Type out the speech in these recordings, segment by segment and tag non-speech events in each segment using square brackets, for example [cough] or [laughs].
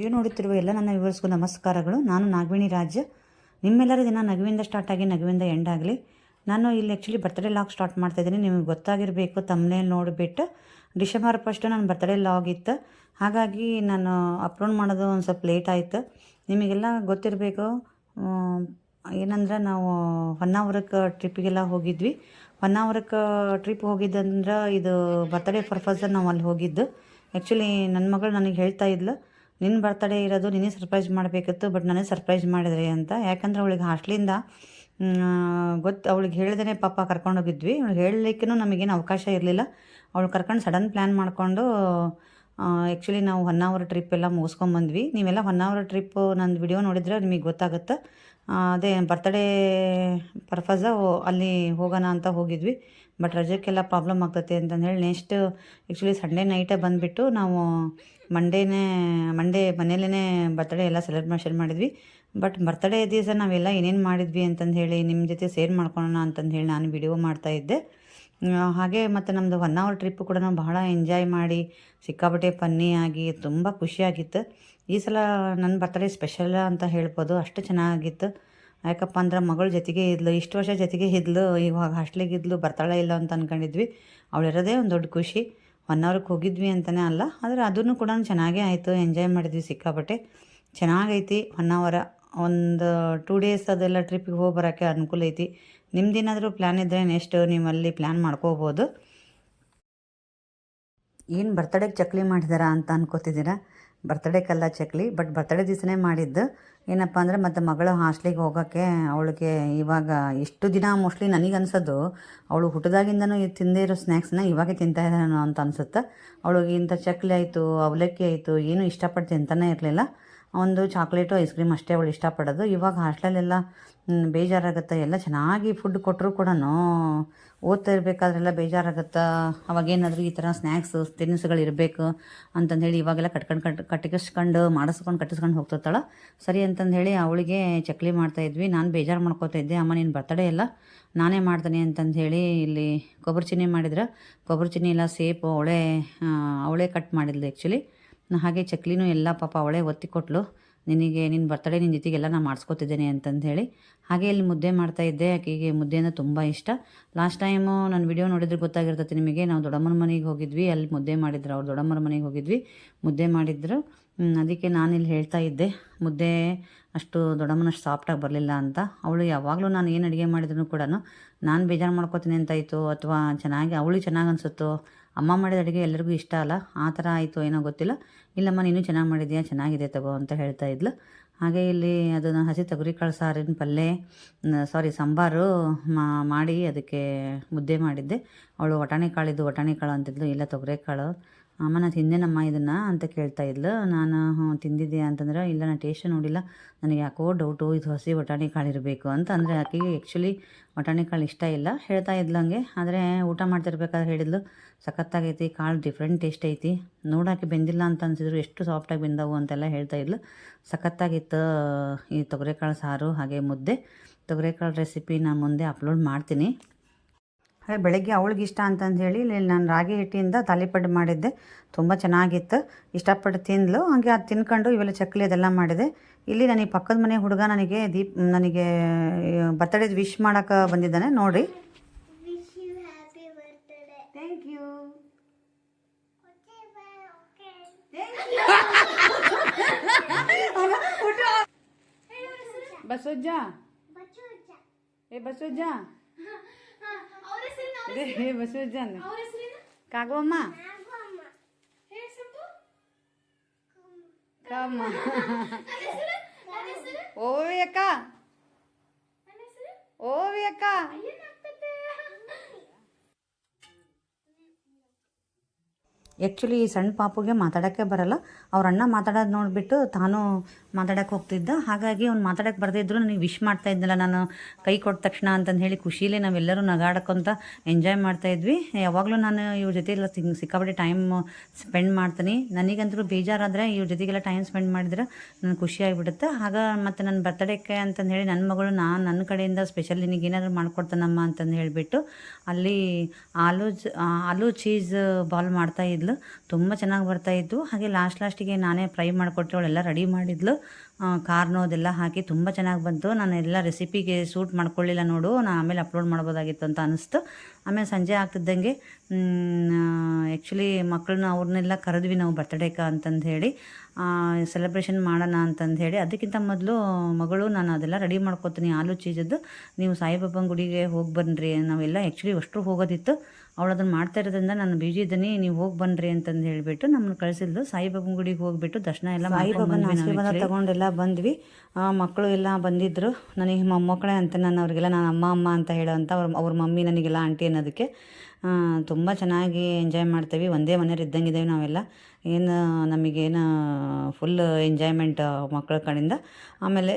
Video ನೋಡುತ್ತಿರುವ ಎಲ್ಲ ನನ್ನ ವಿವರಿಸುವ ನಮಸ್ಕಾರಗಳು. ನಾನು ನಾಗವೇಣಿ ರಾಜ್. ನಿಮ್ಮೆಲ್ಲರ ದಿನ ನಗುವಿಂದ ಸ್ಟಾರ್ಟ್ ಆಗಿ, ನಗುವಿಂದ ಎಂಡ್ ಆಗಲಿ. ನಾನು ಇಲ್ಲಿ ಆ್ಯಕ್ಚುಲಿ ಬರ್ತ್ಡೇ ಲಾಗ್ ಸ್ಟಾರ್ಟ್ ಮಾಡ್ತಾ ಇದ್ದೀನಿ. ನಿಮಗೆ ಗೊತ್ತಾಗಿರಬೇಕು ತಮ್ಮನೇಲಿ ನೋಡಿಬಿಟ್ಟು. ಡಿಸೆಂಬರ್ ಫಸ್ಟು ನನ್ನ ಬರ್ತ್ಡೇ ಲಾಗ್ ಇತ್ತು. ಹಾಗಾಗಿ ನಾನು ಅಪ್ಲೋಡ್ ಮಾಡೋದು ಒಂದು ಸ್ವಲ್ಪ ಲೇಟ್ ಆಯಿತು. ನಿಮಗೆಲ್ಲ ಗೊತ್ತಿರಬೇಕು ಏನಂದ್ರೆ ನಾವು ಹೊನ್ನಾವರಕ್ಕೆ ಟ್ರಿಪ್ಪಿಗೆಲ್ಲ ಹೋಗಿದ್ವಿ. ಹೊನ್ನಾವರಕ್ಕೆ ಟ್ರಿಪ್ ಹೋಗಿದ್ದಂದ್ರೆ ಇದು ಬರ್ತ್ಡೇ ಪರ್ಪಸ್ ನಾವು ಅಲ್ಲಿ ಹೋಗಿದ್ದು. ಆ್ಯಕ್ಚುಲಿ ನನ್ನ ಮಗಳು ನನಗೆ ಹೇಳ್ತಾ ಇದ್ಲು ನಿನ್ನ ಬರ್ತಡೇ ಇರೋದು ನಿನ್ನೆ ಸರ್ಪ್ರೈಸ್ ಮಾಡಬೇಕಿತ್ತು ಬಟ್ ನನಗೆ ಸರ್ಪ್ರೈಸ್ ಮಾಡಿದ್ರಿ ಅಂತ. ಯಾಕಂದ್ರೆ ಅವಳಿಗೆ ಹಾಸ್ಟ್ಲಿಂದ ಗೊತ್ತು, ಅವಳಿಗೆ ಹೇಳ್ದೇ ಪಾಪ ಕರ್ಕೊಂಡೋಗಿದ್ವಿ ಅವಳು ಹೇಳಲಿಕ್ಕೂ ನಮಗೇನು ಅವಕಾಶ ಇರಲಿಲ್ಲ. ಅವಳು ಕರ್ಕೊಂಡು ಸಡನ್ ಪ್ಲ್ಯಾನ್ ಮಾಡಿಕೊಂಡು ಆ್ಯಕ್ಚುಲಿ ನಾವು ಹೊನ್ನಾವರ ಟ್ರಿಪ್ ಎಲ್ಲ ಮುಗಿಸ್ಕೊಂಬಂದ್ವಿ. ನೀವೆಲ್ಲ ಹೊನ್ನಾವರ ಟ್ರಿಪ್ಪು ನಂದು ವಿಡಿಯೋ ನೋಡಿದ್ರೆ ನಿಮಗೆ ಗೊತ್ತಾಗುತ್ತೆ. ಅದೇ ಬರ್ತಡೇ ಪರ್ಪಸ ಅಲ್ಲಿ ಹೋಗೋಣ ಅಂತ ಹೋಗಿದ್ವಿ. ಬಟ್ ರಜಕ್ಕೆಲ್ಲ ಪ್ರಾಬ್ಲಮ್ ಆಗ್ತೈತೆ ಅಂತಂದು ಹೇಳಿ ನೆಕ್ಸ್ಟ್ ಆ್ಯಕ್ಚುಲಿ ಸಂಡೇ ನೈಟೇ ಬಂದುಬಿಟ್ಟು ನಾವು ಮಂಡೇನೇ ಮಂಡೇ ಮನೇಲೇ ಬರ್ತಡೇ ಎಲ್ಲ ಸೆಲೆಬ್ರೇಷನ್ ಮಾಡಿದ್ವಿ. ಬಟ್ ಬರ್ತಡೇ ದಿವಸ ನಾವೆಲ್ಲ ಏನೇನು ಮಾಡಿದ್ವಿ ಅಂತಂದು ಹೇಳಿ ನಿಮ್ಮ ಜೊತೆ ಸೇರ್ ಮಾಡ್ಕೊಳ್ಳೋಣ ಅಂತಂದು ಹೇಳಿ ನಾನು ವಿಡಿಯೋ ಮಾಡ್ತಾಯಿದ್ದೆ ಇದ್ದೆ. ಹಾಗೆ ಮತ್ತು ನಮ್ಮದು ಒನ್ ಅವರ್ ಟ್ರಿಪ್ಪು ಕೂಡ ನಾವು ಬಹಳ ಎಂಜಾಯ್ ಮಾಡಿ ಸಿಕ್ಕಾಪಟ್ಟೆ ಫನ್ನಿ ಆಗಿ ತುಂಬ ಖುಷಿಯಾಗಿತ್ತು ಈ ಸಲ ನನ್ನ ಬರ್ತಡೇ ಸ್ಪೆಷಲ್ ಅಂತ ಹೇಳ್ಬೋದು. ಅಷ್ಟು ಚೆನ್ನಾಗಿತ್ತು. ಯಾಕಪ್ಪ ಅಂದ್ರೆ ಮಗಳ ಜೊತೆಗೆ ಇದ್ಲು, ಇಷ್ಟು ವರ್ಷ ಜೊತೆಗೆ ಇದ್ಲು, ಇವಾಗ ಹಾಸ್ಟ್ಲಿಗೆ ಇದ್ಲು, ಬರ್ತಾಳೆ ಇಲ್ಲ ಅಂತ ಅಂದ್ಕೊಂಡಿದ್ವಿ ಅವಳಿರೋದೇ ಒಂದು ದೊಡ್ಡ ಖುಷಿ. ಒನ್ ಅವರ್ಗೆ ಹೋಗಿದ್ವಿ ಅಂತಲೇ ಅಲ್ಲ, ಆದರೆ ಅದನ್ನು ಕೂಡ ಚೆನ್ನಾಗೇ ಆಯಿತು ಎಂಜಾಯ್ ಮಾಡಿದ್ವಿ ಸಿಕ್ಕಾಪಟ್ಟೆ. ಚೆನ್ನಾಗೈತಿ ಒನ್ ಅವರ ಒಂದು ಟೂ ಡೇಸ್ ಅದೆಲ್ಲ ಟ್ರಿಪ್ಪಿಗೆ ಹೋಗಿ ಬರೋಕ್ಕೆ ಅನುಕೂಲ ಐತಿ. ನಿಮ್ದೇನಾದರೂ ಪ್ಲ್ಯಾನ್ ಇದ್ದರೆ ನೆಕ್ಸ್ಟ್ ನೀವು ಅಲ್ಲಿ ಪ್ಲ್ಯಾನ್ ಮಾಡ್ಕೋಬೋದು. ಏನು ಬರ್ತಡೇಗೆ ಚಕ್ಲಿ ಮಾಡಿದಾರ ಅಂತ ಅನ್ಕೋತಿದ್ದೀರಾ? ಬರ್ತಡೇಕ್ಕಲ್ಲ ಚಕ್ಲಿ ಬಟ್ ಬರ್ತಡೇ ದಿವಸನೇ ಮಾಡಿದ್ದು. ಏನಪ್ಪ ಅಂದರೆ ಮತ್ತು ಮಗಳು ಹಾಸ್ಟ್ಲಿಗೆ ಹೋಗೋಕ್ಕೆ ಅವಳಿಗೆ ಇವಾಗ ಎಷ್ಟು ದಿನ ಮೋಸ್ಟ್ಲಿ ನನಗೆ ಅನ್ಸೋದು, ಅವಳು ಹುಟ್ಟದಾಗಿಂದನೂ ತಿಂದೇ ಇರೋ ಸ್ನ್ಯಾಕ್ಸ್ನ ಇವಾಗೆ ತಿಂತಾ ಇದ್ದಾನೋ ಅಂತ ಅನ್ಸುತ್ತೆ. ಅವಳಿಗೆ ಇಂಥ ಚಕ್ಲಿ ಆಯಿತು, ಅವಲಕ್ಕಿ ಆಯಿತು, ಏನೂ ಇಷ್ಟಪಟ್ಟು ತಿಂತಾನೆ ಇರಲಿಲ್ಲ. ಒಂದು ಚಾಕ್ಲೇಟು ಐಸ್ ಕ್ರೀಮ್ ಅಷ್ಟೇ ಅವಳು ಇಷ್ಟಪಡೋದು. ಇವಾಗ ಹಾಸ್ಟೆಲೆಲ್ಲ ಬೇಜಾರಾಗುತ್ತೆ? ಎಲ್ಲ ಚೆನ್ನಾಗಿ ಫುಡ್ ಕೊಟ್ಟರು ಕೂಡ ಓದ್ತಾ ಇರಬೇಕಾದ್ರೆಲ್ಲ ಬೇಜಾರಾಗುತ್ತೆ? ಅವಾಗೇನಾದರೂ ಈ ಥರ ಸ್ನ್ಯಾಕ್ಸ್ ತಿನಿಸುಗಳು ಇರಬೇಕು ಅಂತಂದೇಳಿ ಇವಾಗೆಲ್ಲ ಕಟ್ಕೊಂಡು ಕಟ್, ಕಟ್ಟಿಸ್ಕೊಂಡು, ಮಾಡಿಸ್ಕೊಂಡು, ಕಟ್ಟಿಸ್ಕೊಂಡು ಹೋಗ್ತಿರ್ತಾಳೆ. ಸರಿ ಅಂತಂದು ಹೇಳಿ ಅವಳಿಗೆ ಚಕ್ಲಿ ಮಾಡ್ತಾಯಿದ್ವಿ ನಾನು ಬೇಜಾರು ಮಾಡ್ಕೋತಾ ಇದ್ದೆ. ಅಮ್ಮ, ನೀನು ಬರ್ತಡೇ ಎಲ್ಲ ನಾನೇ ಮಾಡ್ತೀನಿ ಅಂತಂದು ಹೇಳಿ ಇಲ್ಲಿ ಕೊಬ್ಬರಿ ಚಿನ್ನಿ ಮಾಡಿದ್ರೆ. ಕೊಬ್ಬರಿ ಚಿನ್ನಿ ಎಲ್ಲ ಸೇಪು, ಅವಳೇ ಅವಳೇ ಕಟ್ ಮಾಡಿದ್ಲು ಆ್ಯಕ್ಚುಲಿ ಹಾಗೆ ಚಕ್ಲಿನೂ ಎಲ್ಲ ಪಾಪ ಅವಳೇ ಒತ್ತಿ ಕೊಟ್ಲು. ನಿನಗೆ ನಿನ್ನ ಬರ್ತಡೇ ನಿನ್ನ ಜೊತೆಗೆಲ್ಲ ನಾನು ಮಾಡಿಸ್ಕೊತಿದ್ದೇನೆ ಅಂತಂದು ಹೇಳಿ ಹಾಗೆ ಇಲ್ಲಿ ಮುದ್ದೆ ಮಾಡ್ತಾ ಇದ್ದೆ. ಆಕೆಗೆ ಮುದ್ದೆ ಅಂದರೆ ತುಂಬ ಇಷ್ಟ. ಲಾಸ್ಟ್ ಟೈಮು ನಾನು ವಿಡಿಯೋ ನೋಡಿದ್ರೆ ಗೊತ್ತಾಗಿರ್ತೈತೆ ನಿಮಗೆ. ನಾವು ದೊಡ್ಡಮ್ಮನ ಮನೆಗೆ ಹೋಗಿದ್ವಿ. ಅಲ್ಲಿ ಮುದ್ದೆ ಮಾಡಿದ್ರು ಅವ್ರು. ದೊಡ್ಡಮ್ಮನ ಮನೆಗೆ ಹೋಗಿದ್ವಿ. ಮುದ್ದೆ ಮಾಡಿದ್ರು. ಅದಕ್ಕೆ ನಾನು ಇಲ್ಲಿ ಹೇಳ್ತಾ ಇದ್ದೆ. ಮುದ್ದೆ ಅಷ್ಟು ದೊಡ್ಡಮ್ಮನಷ್ಟು ಸಾಫ್ಟಾಗಿ ಬರಲಿಲ್ಲ ಅಂತ. ಅವಳು ಯಾವಾಗಲೂ ನಾನು ಏನು ಅಡುಗೆ ಮಾಡಿದ್ರು ಕೂಡ ನಾನು ಬೇಜಾರು ಮಾಡ್ಕೋತೀನಿ ಅಂತಾಯಿತು. ಅಥವಾ ಚೆನ್ನಾಗಿ, ಅವಳಿಗೆ ಚೆನ್ನಾಗಿ ಅನಿಸುತ್ತೋ ಅಮ್ಮ ಮಾಡಿದ ಅಡುಗೆ ಎಲ್ಲರಿಗೂ ಇಷ್ಟ ಅಲ್ಲ? ಆ ಥರ ಆಯಿತು ಏನೋ ಗೊತ್ತಿಲ್ಲ. ಇಲ್ಲಮ್ಮ, ನೀನು ಚೆನ್ನಾಗಿ ಮಾಡಿದ್ಯಾ? ಚೆನ್ನಾಗಿದೆ ತಗೋ ಅಂತ ಹೇಳ್ತಾ ಇದ್ಲು. ಹಾಗೆ ಇಲ್ಲಿ ಅದನ್ನು ಹಸಿ ತೊಗರಿಕಾಳು ಸಾರಿನ ಪಲ್ಯ ಸಾರಿ ಸಾಂಬಾರು ಮಾಡಿ ಅದಕ್ಕೆ ಮುದ್ದೆ ಮಾಡಿದ್ದೆ. ಅವಳು ವಟಾಣಿ ಕಾಳಿದ್ದು ವಟಾಣಿ ಕಾಳು ಅಂತಿದ್ಲು. ಇಲ್ಲ ತೊಗರೆಕಾಳು. ಅಮ್ಮ, ನಾನು ತಿಂದೇನಮ್ಮ ಇದನ್ನು ಅಂತ ಕೇಳ್ತಾ ಇದ್ಲು. ನಾನು, ಹ್ಞೂ, ತಿಂದಿದ್ದೆ ಅಂತಂದ್ರೆ, ಇಲ್ಲ, ನಾನು ಟೇಸ್ಟ್ ನೋಡಿಲ್ಲ. ನನಗೆ ಯಾಕೋ ಡೌಟು ಇದು ಹಸಿ ವಟಾಣಿ ಕಾಳು ಇರಬೇಕು ಅಂತ ಅಂದರೆ ಆಕೆಗೆ ಆ್ಯಕ್ಚುಲಿ ವಟಾಣಿ ಕಾಳು ಇಷ್ಟ ಇಲ್ಲ. ಹೇಳ್ತಾ ಇದ್ಲು ಹಂಗೆ. ಆದರೆ ಊಟ ಮಾಡ್ತಿರ್ಬೇಕಾದ್ರೆ ಹೇಳಿದ್ಲು, ಸಖತ್ತಾಗೈತಿ, ಕಾಳು ಡಿಫ್ರೆಂಟ್ ಟೇಸ್ಟ್ ಐತಿ. ನೋಡೋಕೆ ಬೆಂದಿಲ್ಲ ಅಂತ ಅನ್ಸಿದ್ರು, ಎಷ್ಟು ಸಾಫ್ಟಾಗಿ ಬೆಂದವು ಅಂತೆಲ್ಲ ಹೇಳ್ತಾ ಇದ್ಲು. ಸಖತ್ತಾಗಿತ್ತು, ಈ ತೊಗರೆಕಾಳು ಸಾರು ಹಾಗೆ ಮುದ್ದೆ. ತೊಗರೆಕಾಳು ರೆಸಿಪಿ ನಾನು ಮುಂದೆ ಅಪ್ಲೋಡ್ ಮಾಡ್ತೀನಿ. ಹಾಗೆ ಬೆಳಗ್ಗೆ ಅವಳಿಗೆ ಇಷ್ಟ ಅಂತಂದು ಹೇಳಿ ಇಲ್ಲಿ ನಾನು ರಾಗಿ ಹಿಟ್ಟಿಂದ ತಾಲಿಪಡ್ಡು ಮಾಡಿದ್ದೆ. ತುಂಬ ಚೆನ್ನಾಗಿತ್ತು. ಇಷ್ಟಪಟ್ಟು ತಿಂದ್ಲು. ಹಾಗೆ ಅದು ತಿನ್ಕೊಂಡು ಇವೆಲ್ಲ ಚಕ್ಕಲಿ ಅದೆಲ್ಲ ಮಾಡಿದೆ. ಇಲ್ಲಿ ನನಗೆ ಪಕ್ಕದ ಮನೆ ಹುಡುಗ ನನಗೆ ದೀಪ್ ನನಗೆ ಬರ್ತಡೇದು ವಿಶ್ ಮಾಡೋಕೆ ಬಂದಿದ್ದಾನೆ. ನೋಡಿ. Thank you. ಬಸೋಜ್ಜ. ಏ ಬಸೋಜ್ಜ [laughs] ಅವ್ರ ಹೆಸರೇನು? ಅದೇ ಏ ಬಸೋಜ್ಜ ಅಂದೆ ಅವ್ರ ಹೆಸರೇನು? ಕಾಗವಮ್ಮ ನಾಗು ಅಮ್ಮ. ಹೇಳು ಸಂತು. ಕಮ್ಮ ನನ್ನ ಹೆಸರು? ನನ್ನ ಹೆಸರು? ಓವಿ ಅಕ್ಕ ನನ್ನ ಹೆಸರು? ಓವಿ ಅಕ್ಕ ಆ್ಯಕ್ಚುಲಿ ಈ ಸಣ್ಣ ಪಾಪುಗೆ ಮಾತಾಡೋಕ್ಕೆ ಬರಲ್ಲ. ಅವ್ರ ಅಣ್ಣ ಮಾತಾಡೋದು ನೋಡಿಬಿಟ್ಟು ತಾನು ಮಾತಾಡೋಕ್ಕೆ ಹೋಗ್ತಿದ್ದ. ಹಾಗಾಗಿ ಅವ್ನು ಮಾತಾಡೋಕ್ಕೆ ಬರದೇ ನನಗೆ ವಿಶ್ ಮಾಡ್ತಾ ಇದ್ನಲ್ಲ. ನಾನು ಕೈ ಕೊಟ್ಟ ತಕ್ಷಣ ಅಂತಂದು ಹೇಳಿ ಖುಷಿಲೇ ನಾವೆಲ್ಲರೂ ನಗಾಡೋಕ್ಕಂತ ಎಂಜಾಯ್ ಮಾಡ್ತಾ ಇದ್ವಿ. ಯಾವಾಗಲೂ ನಾನು ಇವ್ರ ಜೊತೆಗೆಲ್ಲ ಸಿಂಗ್, ಸಿಕ್ಕಾಪಟ್ಟೆ ಟೈಮ್ ಸ್ಪೆಂಡ್ ಮಾಡ್ತೀನಿ. ನನಗಂತೂ ಬೇಜಾರಾದರೆ ಇವ್ರ ಜೊತೆಗೆಲ್ಲ ಟೈಮ್ ಸ್ಪೆಂಡ್ ಮಾಡಿದ್ರೆ ನನಗೆ ಖುಷಿ ಆಗಿಬಿಡುತ್ತೆ. ಆಗ ಮತ್ತು ನನ್ನ ಬರ್ತಡೇಕ್ಕೆ ಅಂತಂದು ಹೇಳಿ ನನ್ನ ಮಗಳು ನಾನು ನನ್ನ ಕಡೆಯಿಂದ ಸ್ಪೆಷಲ್ ನಿನಗೆ ಏನಾದರೂ ಮಾಡ್ಕೊಡ್ತಾನಮ್ಮ ಅಂತಂದು ಹೇಳಿಬಿಟ್ಟು ಅಲ್ಲಿ ಆಲೂ ಆಲೂ ಚೀಸ್ ಬಾಲ್ ಮಾಡ್ತಾ ಮಾಡ್ತಾಯಿದ್ಲು ತುಂಬ ಚೆನ್ನಾಗಿ ಬರ್ತಾಯಿತ್ತು ಹಾಗೆ ಲಾಸ್ಟ್ ಲಾಸ್ಟಿಗೆ ನಾನೇ ಫ್ರೈ ಮಾಡಿಕೊಟ್ಟೆ ಅವಳೆಲ್ಲ ರೆಡಿ ಮಾಡಿದ್ಲು. ಕಾರ್ನು ಅದೆಲ್ಲ ಹಾಕಿ ತುಂಬ ಚೆನ್ನಾಗಿ ಬಂತು. ನಾನು ಎಲ್ಲ ರೆಸಿಪಿಗೆ ಸೂಟ್ ಮಾಡ್ಕೊಳ್ಳಿಲ್ಲ ನೋಡು ನಾನು ಆಮೇಲೆ ಅಪ್ಲೋಡ್ ಮಾಡ್ಬೋದಾಗಿತ್ತು ಅಂತ ಅನಿಸ್ತು. ಆಮೇಲೆ ಸಂಜೆ ಆಗ್ತಿದ್ದಂಗೆ ಆ್ಯಕ್ಚುಲಿ ಮಕ್ಕಳನ್ನ ಅವ್ರನ್ನೆಲ್ಲ ಕರೆದ್ವಿ ನಾವು ಬರ್ತಡೇಕ ಅಂತಂದು ಹೇಳಿ. ಸೆಲೆಬ್ರೇಷನ್ ಮಾಡೋಣ ಅಂತಂದು ಹೇಳಿ ಅದಕ್ಕಿಂತ ಮೊದಲು ಮಗಳು ನಾನು ಅದೆಲ್ಲ ರೆಡಿ ಮಾಡ್ಕೊತೀನಿ ಆಲೂ ಚೀಜದ್ದು. ನೀವು ಸಾಯಿಬಾಬನ ಗುಡಿಗೆ ಹೋಗಿ ಬನ್ನಿರಿ ನಾವೆಲ್ಲ ಆ್ಯಕ್ಚುಲಿ ಅಷ್ಟು ಹೋಗೋದಿತ್ತು. ಅವಳು ಅದನ್ನು ಮಾಡ್ತಾ ಇರೋದ್ರಿಂದ ನಾನು ಬಿಜಿ ಇದ್ದೀನಿ ನೀವು ಹೋಗಿ ಬನ್ನಿರಿ ಅಂತಂದು ಹೇಳಿಬಿಟ್ಟು ನಮ್ಮನ್ನು ಕಳಿಸಿದ್ಲು. ಸಾಯಿಬಾಬನ ಗುಡಿಗೆ ಹೋಗಿಬಿಟ್ಟು ದರ್ಶನ ಎಲ್ಲ ಸಾಯಿಬಾಬನ ಆಶೀರ್ವಾದ ತಗೊಂಡೆಲ್ಲ ಬಂದ್ವಿ. ಆ, ಮಕ್ಕಳು ಎಲ್ಲ ಬಂದಿದ್ದರು ನನಗೆ ಮೊಮ್ಮಕ್ಕಳೇ ಅಂತ ನಾನು ಅವರಿಗೆಲ್ಲ ನಾನು ಅಮ್ಮ ಅಮ್ಮ ಅಂತ ಹೇಳೋ ಅಂತ ಅವ್ರ ಅವ್ರ ಮಮ್ಮಿ ನನಗೆಲ್ಲ ಆಂಟಿ ಅನ್ನೋದಕ್ಕೆ. ತುಂಬ ಚೆನ್ನಾಗಿ ಎಂಜಾಯ್ ಮಾಡ್ತೀವಿ. ಒಂದೇ ಮನೆಯವ್ರು ಇದ್ದಂಗಿದ್ದೇವೆ ನಾವೆಲ್ಲ. ಏನು, ನಮಗೇನು ಫುಲ್ ಎಂಜಾಯ್ಮೆಂಟ್ ಮಕ್ಕಳ ಕಡೆಯಿಂದ. ಆಮೇಲೆ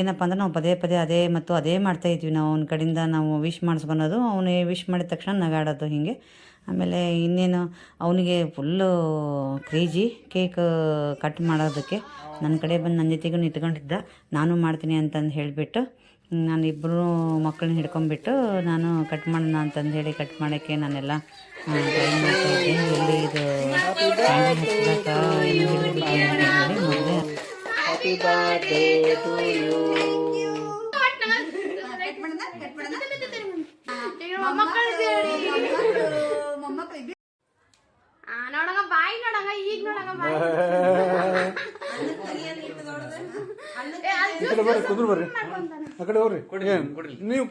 ಏನಪ್ಪ ಅಂದ್ರೆ ನಾವು ಪದೇ ಪದೇ ಅದೇ ಮತ್ತು ಅದೇ ಮಾಡ್ತಾ ಇದ್ವಿ. ನಾವು ಅವ್ನ ಕಡೆಯಿಂದ ನಾವು ವಿಶ್ ಮಾಡಿಸ್ಕೊಳೋದು ಅವನೇ ವಿಶ್ ಮಾಡಿದ ತಕ್ಷಣ ನಗಾಡೋದು ಹೀಗೆ. ಆಮೇಲೆ ಇನ್ನೇನು, ಅವನಿಗೆ ಫುಲ್ಲು ಕ್ರೇಜಿ ಕೇಕ್ ಕಟ್ ಮಾಡೋದಕ್ಕೆ ನನ್ನ ಕಡೆ ಬಂದು ನನ್ನ ಜೊತೆಗೂ ನಿಂತ್ಕೊಂಡಿದ್ದ. ನಾನು ಮಾಡ್ತೀನಿ ಅಂತಂದು ಹೇಳಿಬಿಟ್ಟು ನಾನು ಇಬ್ಬರು ಮಕ್ಕಳನ್ನ ಹಿಡ್ಕೊಂಬಿಟ್ಟು ನಾನು ಕಟ್ ಮಾಡೋಣ ಅಂತಂದು ಹೇಳಿ ಕಟ್ ಮಾಡೋಕ್ಕೆ ನಾನೆಲ್ಲ ಮಾಡ್ತಾ ಇದ್ದೀನಿ ಎಲ್ಲಿ ಇದು ಮೊದಲೇ Happy birthday to you. ಆ, ನೋಡಂಗ ಬಾಯಿ ನೋಡಂಗ ಈಗ ನೋಡಂಗ ಬಾಯಿ ಏ, ಅದು ಈ ಕಡೆ ಬರ್ರಿ ಕುಂದ್ರು ಬರ್ರಿ. ಆ ಕಡೆ ಹೋಗ್ರಿ. ನೀವು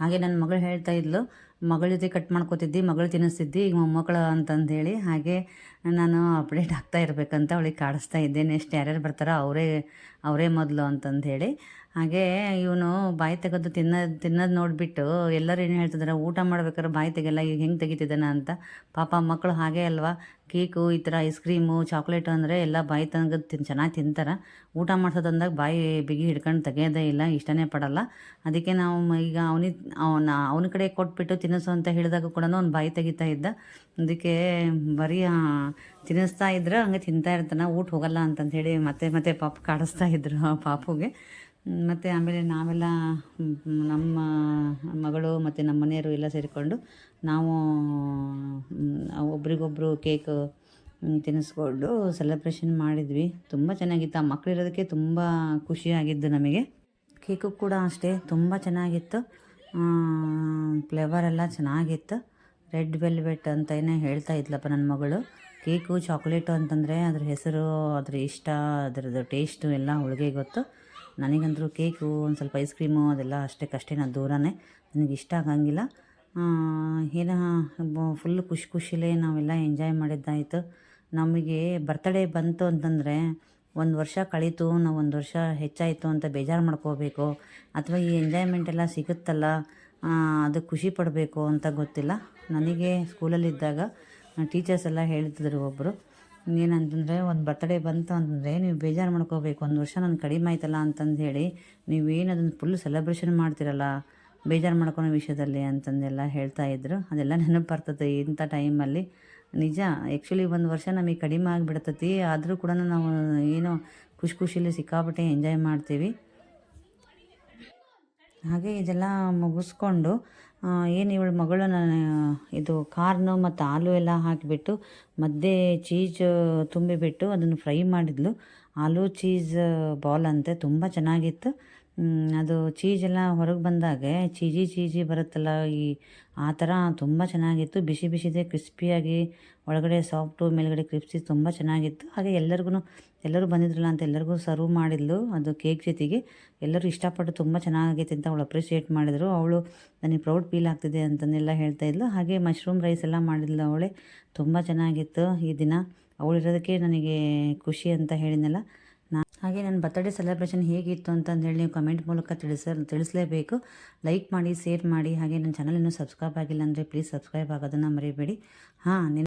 ಹಾಗೆ ನನ್ನ ಮಗಳು ಹೇಳ್ತಾ ಇದ್ಲು ಮಗಳ ಜೊತೆ ಕಟ್ ಮಾಡ್ಕೋತಿದ್ದಿ, ಮಗಳು ತಿನ್ನಿಸ್ತಿದ್ದಿ, ಈಗ ಮೊಮ್ಮಕ್ಕಳು ಅಂತಂದು ಹೇಳಿ ಹಾಗೆ ನಾನು ಅಪ್ಡೇಟ್ ಆಗ್ತಾ ಇರಬೇಕಂತ ಅವಳಿಗೆ ಕಾಡಿಸ್ತಾ ಇದ್ದೆ. ನೆಕ್ಸ್ಟ್ ಯಾರ್ಯಾರು ಬರ್ತಾರೋ ಅವರೇ ಅವರೇ ಮೊದಲು ಅಂತಂದು ಹೇಳಿ ಹಾಗೆ ಇವನು ಬಾಯಿ ತೆಗೆದು ತಿನ್ನೋದು ತಿನ್ನೋದು ನೋಡಿಬಿಟ್ಟು ಎಲ್ಲರೂ ಏನು ಹೇಳ್ತಿದ್ದಾರೆ ಊಟ ಮಾಡ್ಬೇಕಾದ್ರೆ ಬಾಯಿ ತೆಗೆಲ್ಲ ಈಗ ಹೆಂಗೆ ತೆಗಿತಿದ್ದಾನೆ ಅಂತ. ಪಾಪ ಮಕ್ಕಳು ಹಾಗೆ ಅಲ್ವಾ, ಕೇಕು ಈ ಥರ ಐಸ್ ಕ್ರೀಮು ಚಾಕ್ಲೇಟು ಅಂದರೆ ಎಲ್ಲ ಬಾಯಿ ತಂಗ ತಿನ್, ಚೆನ್ನಾಗಿ ತಿಂತಾರೆ. ಊಟ ಮಾಡ್ಸೋದಂದಾಗ ಬಾಯಿ ಬಿಗಿ ಹಿಡ್ಕೊಂಡು ತೆಗೆಯೋದೇ ಇಲ್ಲ, ಇಷ್ಟನೇ ಪಡಲ್ಲ. ಅದಕ್ಕೆ ನಾವು ಈಗ ಅವನಿಗೆ ಅವನ ಅವನ ಕಡೆ ಕೊಟ್ಬಿಟ್ಟು ತಿನ್ನಿಸು ಅಂತ ಹೇಳಿದಾಗ ಕೂಡ ಅವ್ನು ಬಾಯಿ ತೆಗಿತಾ ಇದ್ದ. ಅದಕ್ಕೆ ಬರೀ ತಿನ್ನಿಸ್ತಾ ಇದ್ರೆ, ಹಂಗೆ ತಿಂತಾ ಇರ್ತಾನೆ, ಊಟ ಹೋಗಲ್ಲ ಅಂತಂದು ಹೇಳಿ ಮತ್ತೆ ಮತ್ತೆ ಪಾಪ ಕಾಡಿಸ್ತಾ ಇದ್ರು ಆ ಪಾಪುಗೆ. ಮತ್ತು ಆಮೇಲೆ ನಾವೆಲ್ಲ ನಮ್ಮ ಮಗಳು ಮತ್ತು ನಮ್ಮ ಮನೆಯವರು ಎಲ್ಲ ಸೇರಿಕೊಂಡು ನಾವು ಒಬ್ರಿಗೊಬ್ಬರು ಕೇಕ್ ತಿನ್ನಿಸ್ಕೊಂಡು ಸೆಲೆಬ್ರೇಷನ್ ಮಾಡಿದ್ವಿ. ತುಂಬ ಚೆನ್ನಾಗಿತ್ತು. ಆ ಮಕ್ಕಳಿರೋದಕ್ಕೆ ತುಂಬ ಖುಷಿಯಾಗಿದ್ದು ನಮಗೆ. ಕೇಕು ಕೂಡ ಅಷ್ಟೇ, ತುಂಬ ಚೆನ್ನಾಗಿತ್ತು. ಫ್ಲೇವರ್ ಎಲ್ಲ ಚೆನ್ನಾಗಿತ್ತು. ರೆಡ್ ವೆಲ್ವೆಟ್ ಅಂತ ಏನೇ ಹೇಳ್ತಾ ಇದ್ಲಪ್ಪ ನನ್ನ ಮಗಳು. ಕೇಕು, ಚಾಕ್ಲೇಟು ಅಂತಂದರೆ ಅದ್ರ ಹೆಸರು, ಅದ್ರ ಇಷ್ಟ, ಅದರದ್ದು ಟೇಸ್ಟು ಎಲ್ಲ ಅವಳಿಗೆ ಗೊತ್ತು. ನನಗಂತೂ ಕೇಕು, ಒಂದು ಸ್ವಲ್ಪ ಐಸ್ ಕ್ರೀಮು ಅದೆಲ್ಲ ಅಷ್ಟಕ್ಕಷ್ಟೇ ನಾನು ದೂರನೇ. ನನಗೆ ಇಷ್ಟ ಆಗಂಗಿಲ್ಲ. ಏನೋ ಫುಲ್ ಖುಷಿ ಖುಷಿಲೇ ನಾವೆಲ್ಲ ಎಂಜಾಯ್ ಮಾಡಿದ್ದಾಯಿತು. ನಮಗೆ ಬರ್ತಡೇ ಬಂತು ಅಂತಂದರೆ ಒಂದು ವರ್ಷ ಕಳೀತು, ನಾವು ಒಂದು ವರ್ಷ ಹೆಚ್ಚಾಯಿತು ಅಂತ ಬೇಜಾರು ಮಾಡ್ಕೋಬೇಕು. ಅಥವಾ ಈ ಎಂಜಾಯ್ಮೆಂಟ್ ಎಲ್ಲ ಸಿಗುತ್ತಲ್ಲ ಅದು ಖುಷಿ ಪಡಬೇಕು ಅಂತ ಗೊತ್ತಿಲ್ಲ. ನನಗೆ ಸ್ಕೂಲಲ್ಲಿದ್ದಾಗ ಟೀಚರ್ಸ್ ಎಲ್ಲ ಹೇಳ್ತಿದ್ರು ಒಬ್ಬರು ಏನಂತಂದರೆ, ಒಂದು ಬರ್ತಡೇ ಬಂತು ಅಂತಂದರೆ ನೀವು ಬೇಜಾರು ಮಾಡ್ಕೋಬೇಕು. ಒಂದು ವರ್ಷ ನಾನು ಕಡಿಮೆ ಆಯ್ತಲ್ಲ ಅಂತಂದು ಹೇಳಿ ನೀವೇನು ಅದನ್ನು ಫುಲ್ ಸೆಲೆಬ್ರೇಷನ್ ಮಾಡ್ತಿರಲ್ಲ, ಬೇಜಾರು ಮಾಡ್ಕೊಳೋ ವಿಷಯದಲ್ಲಿ ಅಂತಂದೆಲ್ಲ ಹೇಳ್ತಾ ಇದ್ರು. ಅದೆಲ್ಲ ನೆನಪು ಬರ್ತದೆ ಇಂಥ ಟೈಮಲ್ಲಿ ನಿಜ ಆ್ಯಕ್ಚುಲಿ ಒಂದು ವರ್ಷ ನಮಗೆ ಕಡಿಮೆ ಆಗಿಬಿಡ್ತತಿ. ಆದರೂ ಕೂಡ ನಾವು ಏನೋ ಖುಷಿ ಖುಷಿಯಲ್ಲಿ ಸಿಕ್ಕಾಪಟ್ಟೆ ಎಂಜಾಯ್ ಮಾಡ್ತೀವಿ. ಹಾಗೆ ಇದೆಲ್ಲ ಮುಗಿಸ್ಕೊಂಡು ಏನು ಇವಳು ಮಗಳು ನಾನು ಇದು ಕಾರ್ನು ಮತ್ತು ಆಲೂ ಎಲ್ಲ ಹಾಕಿಬಿಟ್ಟು ಮಧ್ಯೆ ಚೀಸ್ ತುಂಬಿಬಿಟ್ಟು ಅದನ್ನು ಫ್ರೈ ಮಾಡಿದ್ಲು. ಆಲೂ ಚೀಸ್ ಬಾಲ್ ಅಂತೆ ತುಂಬ ಚೆನ್ನಾಗಿತ್ತು. ಅದು ಚೀಸ್ ಎಲ್ಲ ಹೊರಗೆ ಬಂದಾಗ ಚೀಜಿ ಚೀಜಿ ಬರುತ್ತಲ್ಲ, ಈ, ಆ ಥರ ತುಂಬ ಚೆನ್ನಾಗಿತ್ತು. ಬಿಸಿ ಬಿಸಿದೆ, ಕ್ರಿಸ್ಪಿಯಾಗಿ, ಒಳಗಡೆ ಸಾಫ್ಟು, ಮೇಲುಗಡೆ ಕ್ರಿಪ್ಸಿ ತುಂಬ ಚೆನ್ನಾಗಿತ್ತು. ಹಾಗೆ ಎಲ್ಲರಿಗೂ ಎಲ್ಲರೂ ಬಂದಿದ್ರಲ್ಲ ಅಂತ ಎಲ್ಲರಿಗೂ ಸರ್ವ್ ಮಾಡಿದ್ಲು ಅದು ಕೇಕ್ ಜೊತೆಗೆ. ಎಲ್ಲರೂ ಇಷ್ಟಪಟ್ಟು ತುಂಬ ಚೆನ್ನಾಗೈತೆ ಅಂತ ಅವಳು ಅಪ್ರಿಷಿಯೇಟ್ ಮಾಡಿದರು. ಅವಳು ನನಗೆ ಪ್ರೌಡ್ ಫೀಲ್ ಆಗ್ತಿದೆ ಅಂತಂದೆಲ್ಲ ಹೇಳ್ತಾ ಇದ್ಲು. ಹಾಗೆ ಮಶ್ರೂಮ್ ರೈಸ್ ಎಲ್ಲ ಮಾಡಿದ್ಲು ಅವಳೆ. ತುಂಬ ಚೆನ್ನಾಗಿತ್ತು ಈ ದಿನ. ಅವಳಿರೋದಕ್ಕೆ ನನಗೆ ಖುಷಿ ಅಂತ ಹೇಳಿದ್ನಲ್ಲ. ನಾನು ಹಾಗೆ ನನ್ನ ಬರ್ತಡೇ ಸೆಲೆಬ್ರೇಷನ್ ಹೇಗಿತ್ತು ಅಂತಂದು ಹೇಳಿ ನೀವು ಕಮೆಂಟ್ ಮೂಲಕ ತಿಳಿಸ ತಿಳಿಸಲೇಬೇಕು. ಲೈಕ್ ಮಾಡಿ ಶೇರ್ ಮಾಡಿ. ಹಾಗೆ ನನ್ನ ಚಾನಲ್ ಇನ್ನೂ ಸಬ್ಸ್ಕ್ರೈಬ್ ಆಗಿಲ್ಲ ಅಂದರೆ ಪ್ಲೀಸ್ ಸಬ್ಸ್ಕ್ರೈಬ್ ಆಗೋದನ್ನು ಮರಿಬೇಡಿ. ಹಾಂ